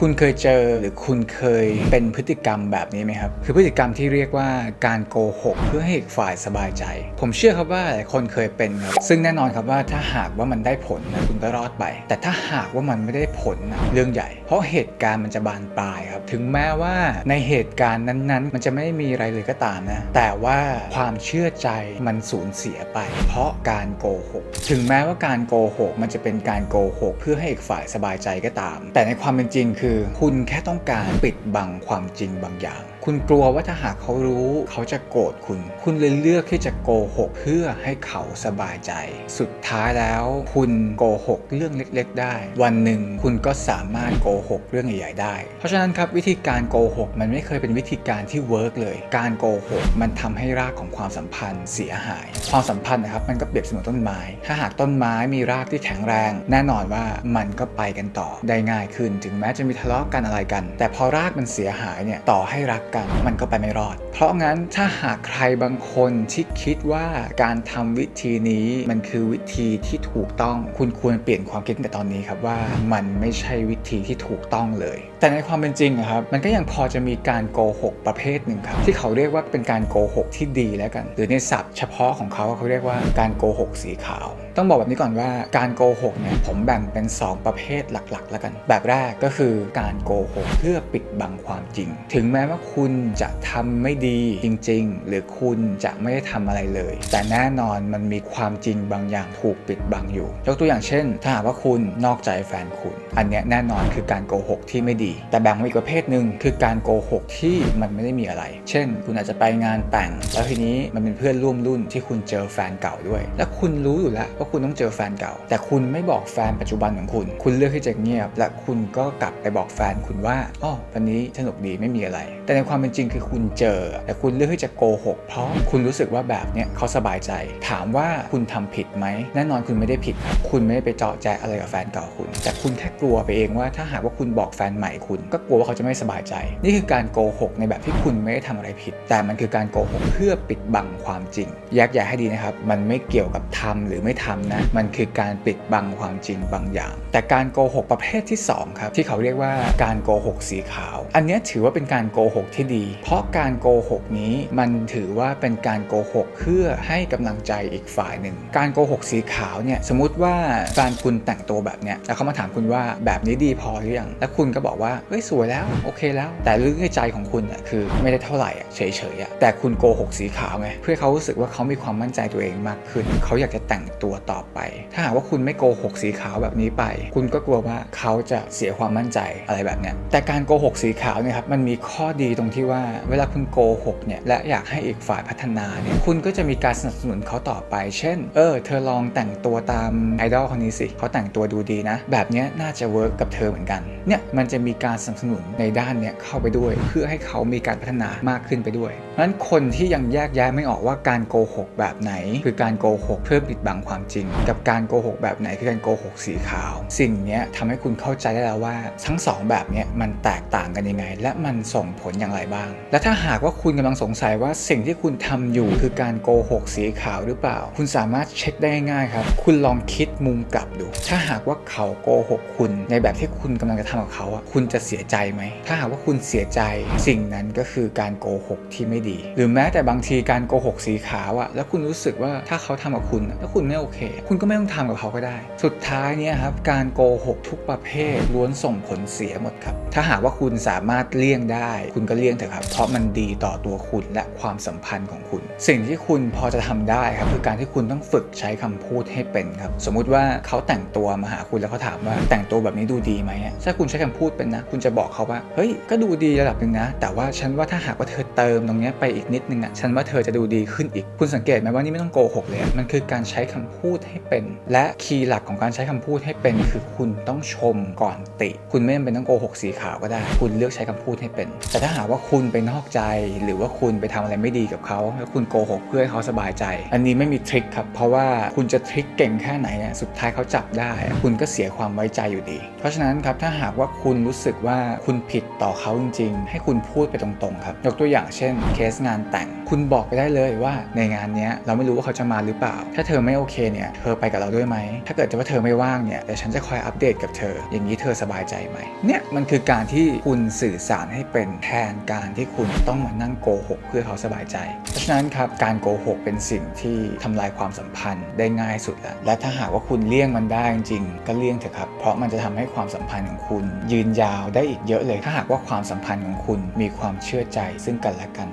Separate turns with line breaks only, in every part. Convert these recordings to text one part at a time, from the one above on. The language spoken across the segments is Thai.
คุณเคยเจอหรือคุณเคยเป็นพฤติกรรมแบบนี้ไหมครับ คือพฤติกรรมที่เรียกว่าการโกหก เพื่อให้อีกฝ่ายสบายใจ ผมเชื่อครับว่าหลายคนเคยเป็นครับซึ่งแน่นอนครับว่าถ้าหากว่ามันได้ผลนะคุณก็รอดไป แต่ถ้าหากว่ามันไม่ได้ผลนะเรื่องใหญ่ เพราะเหตุการณ์มันจะบานปลายครับ ถึงแม้ว่าในเหตุการณ์นั้นๆ มันจะไม่มีอะไรเลยก็ตามนะแต่ว่าความเชื่อใจมันสูญเสียไป เพราะการโกหก ถึงแม้ว่าการโกหก มันจะเป็นการโกหก เพื่อให้อีกฝ่ายสบายใจก็ตาม แต่ในความเป็นจริงคือ คุณแค่ต้องการปิดบังความจริงบางอย่างคุณกลัวว่าถ้าหากเขารู้ เขาจะโกรธคุณ คุณเลยเลือกที่จะโกหกเพื่อให้เขาสบายใจ สุดท้ายแล้ว คุณโกหกเรื่องเล็ก ๆ ได้ วันหนึ่งคุณก็สามารถโกหกเรื่องใหญ่ๆได้ เพราะฉะนั้นครับวิธีการโกหกมันไม่เคยเป็นวิธีการที่เวิร์กเลย การโกหกมันทำให้รากของความสัมพันธ์เสียหาย ความสัมพันธ์นะครับมันก็เปรียบเสมือนต้นไม้ ถ้าหากต้นไม้มีรากที่แข็งแรง แน่นอนว่ามันก็ไปกันต่อได้ง่ายขึ้น ถึงแม้จะมีทะเลาะกันอะไรกัน แต่พอรากมันเสียหายเนี่ยต่อให้รักกันมันก็ไปไม่รอด เพราะงั้นถ้าหากใครบางคนที่คิดว่าการทำวิธีนี้มันคือวิธีที่ถูกต้อง คุณควรเปลี่ยนความคิดแต่ตอนนี้ครับว่ามันไม่ใช่วิธีที่ถูกต้องเลย แต่ในความเป็นจริงครับมันก็ยังพอจะมีการโกหกประเภทหนึ่งครับที่เขาเรียกว่าเป็นการโกหกที่ดีแล้วกัน หรือในศัพท์เฉพาะของเขาเขาเรียกว่าการโกหกสีขาว ต้องบอกแบบนี้ก่อนว่าการโกหกเนี่ยผมแบ่งเป็น 2 ประเภทหลักๆ แล้วกัน แบบแรกก็คือการโกหกเพื่อปิดบังความจริง ถึงแม้ว่าคุณุณจะทำไม่ดีจริง ๆ หรือคุณจะไม่ได้ทำอะไรเลย แต่แน่นอนมันมีความจริงบางอย่างถูกปิดบังอยู่ ยกตัวอย่างเช่น ถ้าหากว่าคุณนอกใจแฟนคุณ อันเนี้ยแน่นอนคือการโกหกที่ไม่ดี แต่แบ่งมาอีกประเภทหนึ่งคือการโกหกที่มันไม่ได้มีอะไร เช่น คุณอาจจะไปงานแต่ง แล้วทีนี้มันเป็นเพื่อนร่วมรุ่นที่คุณเจอแฟนเก่าด้วย และคุณรู้อยู่แล้วว่าคุณต้องเจอแฟนเก่า แต่คุณไม่บอกแฟนปัจจุบันของคุณ คุณเลือกที่จะเงียบ และคุณก็กลับไปบอกแฟนคุณว่าอ๋อวันนี้สนุกดีไม่มีอะไร แต่ในความเป็นจริงคือคุณเจอ แต่คุณเลือกที่จะโกหก เพราะคุณรู้สึกว่าแบบเนี้ยเขาสบายใจ ถามว่าคุณทำผิดไหมแน่นอนคุณไม่ได้ผิด คุณไม่ได้ไปเจาะแจะอะไรกับแฟนเก่าคุณ แต่คุณแค่กลัวไปเองว่าถ้าหากว่าคุณบอกแฟนใหม่คุณ ก็กลัวว่าเขาจะไม่สบายใจ นี่คือการโกหกในแบบที่คุณไม่ได้ทำอะไรผิด แต่มันคือการโกหกเพื่อปิดบังความจริงแยกแยะให้ดีนะครับ มันไม่เกี่ยวกับทำหรือไม่ทำนะ มันคือการปิดบังความจริงบางอย่าง แต่การโกหกประเภทที่สองครับที่เขาเรียกว่าการโกหกสีขาว อันเนี้ยถือว่าเป็นการโกหกที่ดี เพราะการโกหกนี้มันถือว่าเป็นการโกหกเพื่อให้กำลังใจอีกฝ่ายหนึ่ง การโกหกสีขาวเนี่ยสมมติว่าแฟนคุณแต่งตัวแบบเนี้ยแล้วเขามาถามคุณว่าแบบนี้ดีพอหรือยัง แล้วคุณก็บอกว่าเฮ้ยสวยแล้วโอเคแล้ว แต่ลึกในใจของคุณอะคือไม่ได้เท่าไหร่อะเฉยๆอะแต่คุณโกหกสีขาวไงเพื่อเขารู้สึกว่าเขามีความมั่นใจตัวเองมากขึ้น เขาอยากจะแต่งตัวต่อไป ถ้าหากว่าคุณไม่โกหกสีขาวแบบนี้ไป คุณก็กลัวว่าเขาจะเสียความมั่นใจอะไรแบบเนี้ยแต่การโกหกสีขาวเนี่ยครับมันมีข้อดีตรงที่ว่าเวลาคุณโกหกเนี่ยและอยากให้อีกฝ่ายพัฒนาเนี่ยคุณก็จะมีการสนับสนุนเขาต่อไป เช่น เออ เธอลองแต่งตัวตามไอดอลคนนี้สิเขาแต่งตัวดูดีนะ แบบนี้น่าจะเวิร์กกับเธอเหมือนกัน เนี่ยมันจะมีการสนับสนุนในด้านเนี่ยเข้าไปด้วย เพื่อให้เขามีการพัฒนามากขึ้นไปด้วย นั้นคนที่ยังแยกแยะไม่ออกว่าการโกหกแบบไหน คือการโกหกเพื่อปิดบังความจริง กับการโกหกแบบไหนคือการโกหกสีขาว สิ่งนี้ทำให้คุณเข้าใจได้แล้วว่า ทั้งสองแบบนี้มันแตกต่างกันยังไง และมันส่งผลอย่างไรบ้าง และถ้าหากว่าคุณกำลังสงสัยว่าสิ่งที่คุณทำอยู่คือการโกหกสีขาวหรือเปล่า คุณสามารถเช็คได้ง่ายครับ คุณลองคิดมุมกลับดู ถ้าหากว่าเขาโกหกคุณ ในแบบที่คุณกำลังจะทำกับเขาอะคุณจะเสียใจไหม ถ้าหากว่าคุณเสียใจ สิ่งนั้นก็คือการโกหกที่ไม่ดีหรือแม้แต่บางทีการโกหกสีขาวอะแล้วคุณรู้สึกว่าถ้าเขาทำกับคุณแล้วคุณไม่โอเค คุณก็ไม่ต้องทำกับเขาก็ได้ สุดท้ายเนี่ยครับการโกหกทุกประเภทล้วนส่งผลเสียหมดครับ ถ้าหากว่าคุณสามารถเลี่ยงได้ คุณก็เลี่ยงเถอะครับ เพราะมันดีต่อตัวคุณและความสัมพันธ์ของคุณ สิ่งที่คุณพอจะทำได้ครับคือการที่คุณต้องฝึกใช้คำพูดให้เป็นครับสมมุติว่าเขาแต่งตัวมาหาคุณแล้วเขาถามว่าแต่งตัวแบบนี้ดูดีไหมถ้าคุณใช้คำพูดเป็นนะ คุณจะบอกเขาว่าเฮ้ยก็ดูดีระดับหนึ่งนะ แต่ว่าฉันว่าถ้าหากว่าเธอเติมตรงนี้ไปอีกนิดนึงอะฉันว่าเธอจะดูดีขึ้นอีก คุณสังเกตไหมว่านี่ไม่ต้องโกหกเลยมันคือการใช้คำพูดให้เป็น และคีย์หลักของการใช้คำพูดให้เป็น คือคุณต้องชมก่อนติ คุณไม่จำเป็นต้องโกหกสีขาวก็ได้ คุณเลือกใช้คำพูดให้เป็น แต่ถ้าหากว่าคุณไปนอกใจ หรือว่าคุณไปทำอะไรไม่ดีกับเขาแล้วคุณโกหกเพื่อให้เขาสบายใจ อันนี้ไม่มีทริคครับ เพราะว่าคุณจะทริคเก่งแค่ไหนสุดท้ายเขาจับได้ คุณก็เสียความไว้ใจอยู่ดี เพราะฉะนั้นครับถ้าหากว่าคุณรู้สึกว่าคุณผิดต่อเขาจริง ๆ ให้คุณพูดไปตรงๆครับ ยกตัวอย่างเช่นเคสงานแต่ง คุณบอกไปได้เลยว่าในงานนี้เราไม่รู้ว่าเขาจะมาหรือเปล่า ถ้าเธอไม่โอเคเนี่ยเธอไปกับเราด้วยไหม ถ้าเกิดว่าเธอไม่ว่างเนี่ยเดี๋ยวฉันจะคอยอัปเดตกับเธอ อย่างนี้เธอสบายใจไหมเนี่ยมันคือการที่คุณสื่อสารให้เป็นแทนการที่คุณต้องมานั่งโกหกเพื่อเขาสบายใจ เพราะฉะนั้นครับการโกหกเป็นสิ่งที่ทำลายความสัมพันธ์ได้ง่ายสุดแล้วและถ้าหากว่าคุณเลี่ยงมันได้จริงๆก็เลี่ยงเถอะครับ เพราะมันจะทำให้ความสัมพันธ์ของคุณ ยืนยาวได้อีกเยอะเลย ถ้าหากว่าความสัมพันธ์ของคุณมีความเชื่อใจซึ่งกันและกัน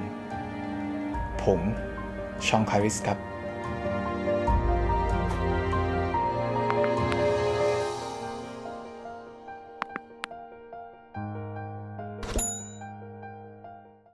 ผมชองคาริสครับ